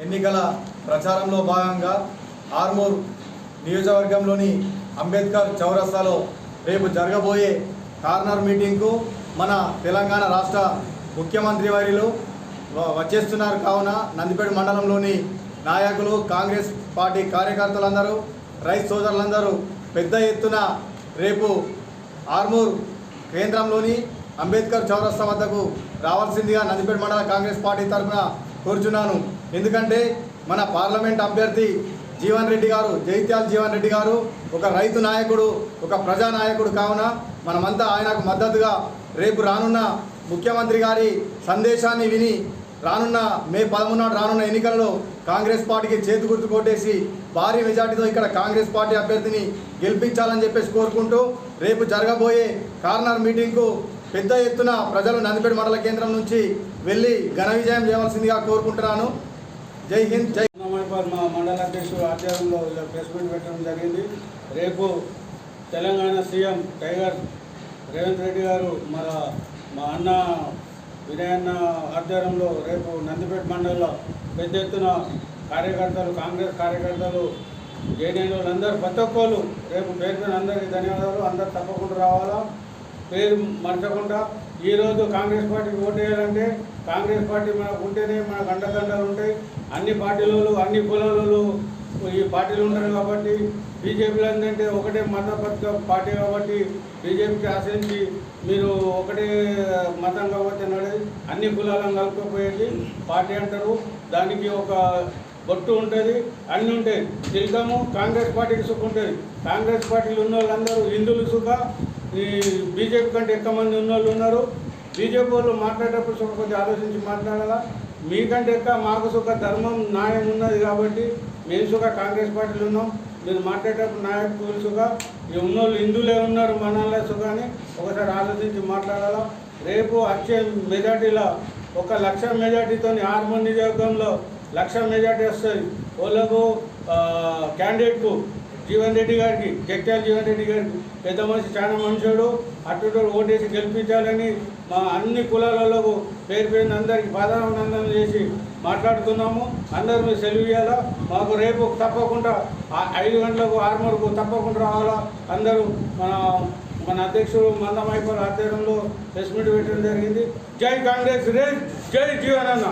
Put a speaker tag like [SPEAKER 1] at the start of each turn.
[SPEAKER 1] ఎన్నికల ప్రచారంలో భాగంగా ఆర్మూర్ నియోజకవర్గంలోని అంబేద్కర్ చౌరస్తాలో రేపు జరగబోయే కార్నర్ మీటింగ్కు మన తెలంగాణ రాష్ట్ర ముఖ్యమంత్రి వారిలు వచ్చేస్తున్నారు. కావున నందిపేట మండలంలోని నాయకులు కాంగ్రెస్ పార్టీ కార్యకర్తలందరూ రైతు సోదరులందరూ పెద్ద ఎత్తున రేపు ఆర్మూర్ కేంద్రంలోని అంబేద్కర్ చౌరస్తా వద్దకు రావాల్సిందిగా నందిపేట మండల కాంగ్రెస్ పార్టీ తరఫున కోరుచున్నాను. ఎందుకంటే మన పార్లమెంట్ అభ్యర్థి జీవన్ రెడ్డి గారు జైత్యాల జీవన్ రెడ్డి గారు ఒక రైతు నాయకుడు ఒక ప్రజా నాయకుడు కావున మనమంతా ఆయనకు మద్దతుగా రేపు రానున్న ముఖ్యమంత్రి గారి సందేశాన్ని విని రానున్న మే పదమూడు నాడు రానున్న ఎన్నికలలో కాంగ్రెస్ పార్టీకి చేతి గుర్తు కొట్టేసి భారీ మెజార్టీతో ఇక్కడ కాంగ్రెస్ పార్టీ అభ్యర్థిని గెలిపించాలని చెప్పేసి కోరుకుంటూ రేపు జరగబోయే కార్నర్ మీటింగ్కు పెద్ద ఎత్తున ప్రజలు నందిపేట మండల కేంద్రం నుంచి వెళ్ళి ఘన విజయం చేయవలసిందిగా కోరుకుంటున్నాను. జై హింద్ జై
[SPEAKER 2] మైపాల్ మా మండల అధ్యక్షుడు ఆధ్వర్యంలో ఇలా ప్రెస్ మీట్ పెట్టడం జరిగింది. రేపు తెలంగాణ సీఎం టైగర్ రేవంత్ రెడ్డి గారు మన మా అన్న వినయన్న ఆధ్వర్యంలో రేపు నందిపేట మండలంలో పెద్ద ఎత్తున కార్యకర్తలు కాంగ్రెస్ కార్యకర్తలు జేడీఎన్ అందరూ ప్రతి ఒక్కరు రేపు పేరు అందరికీ ధన్యవాదాలు. అందరు తప్పకుండా రావాలా? పేరు మర్చకుండా ఈరోజు కాంగ్రెస్ పార్టీకి ఓటు వేయాలంటే కాంగ్రెస్ పార్టీ మనకు ఉంటేనే మనకు అండదండలు ఉంటాయి. అన్ని పార్టీలలో అన్ని కులాలలో ఈ పార్టీలు ఉంటారు కాబట్టి బీజేపీలో ఏంటంటే ఒకటే మతపత్ర పార్టీ కాబట్టి బీజేపీకి ఆశ్రయించి మీరు ఒకటే మతం కాబట్టి నడేది అన్ని కులాలను కలుపుకోపోయేది పార్టీ అంటారు. దానికి ఒక బొట్టు ఉంటుంది అన్నీ ఉంటాయి. తిలకము కాంగ్రెస్ పార్టీకి సుఖం ఉంటుంది. కాంగ్రెస్ పార్టీలు ఉన్న వాళ్ళందరూ హిందువులు సుఖ ఈ బీజేపీ కంటే ఎక్కువ మంది ఉన్న వాళ్ళు ఉన్నారు. బీజేపీ వాళ్ళు మాట్లాడేటప్పుడు సుఖ కొద్దిగా ఆలోచించి మాట్లాడాలా? మీకంటే ఎక్కువ మాకు సుఖ ధర్మం న్యాయం ఉన్నది కాబట్టి మేము సుఖ కాంగ్రెస్ పార్టీలు ఉన్నాం. మీరు మాట్లాడేటప్పుడు నాయకులు సుఖ ఈ ఉన్నోళ్ళు హిందువులే ఉన్నారు మనలే సుఖ అని ఒకసారి ఆలోచించి మాట్లాడాలా? రేపు వచ్చే మెజార్టీలో ఒక లక్ష మెజార్టీతో హార్మోన్ నియోజకవర్గంలో లక్ష మెజార్టీ వస్తుంది వాళ్ళకు క్యాండిడేట్కు జీవన్ రెడ్డి గారికి జగ్యాల జీవన్ రెడ్డి గారికి పెద్ద మనిషి చాలా మనుషుడు అటు ఓటేసి గెలిపించాలని మా అన్ని కులాలలో పేరు పేరున అందరికీ బాధానందనం చేసి మాట్లాడుతున్నాము. అందరూ మీరు సెలవు ఇవ్వాలా మాకు రేపు తప్పకుండా ఐదు గంటలకు ఆరుమూరకు తప్పకుండా రావాలా? అందరూ మన మన అధ్యక్షుడు మందమైపోయిన ఆధ్వర్యంలో ప్రెస్ మీట్ పెట్టడం జరిగింది. జై కాంగ్రెస్ రేజ్ జై జీవనన్న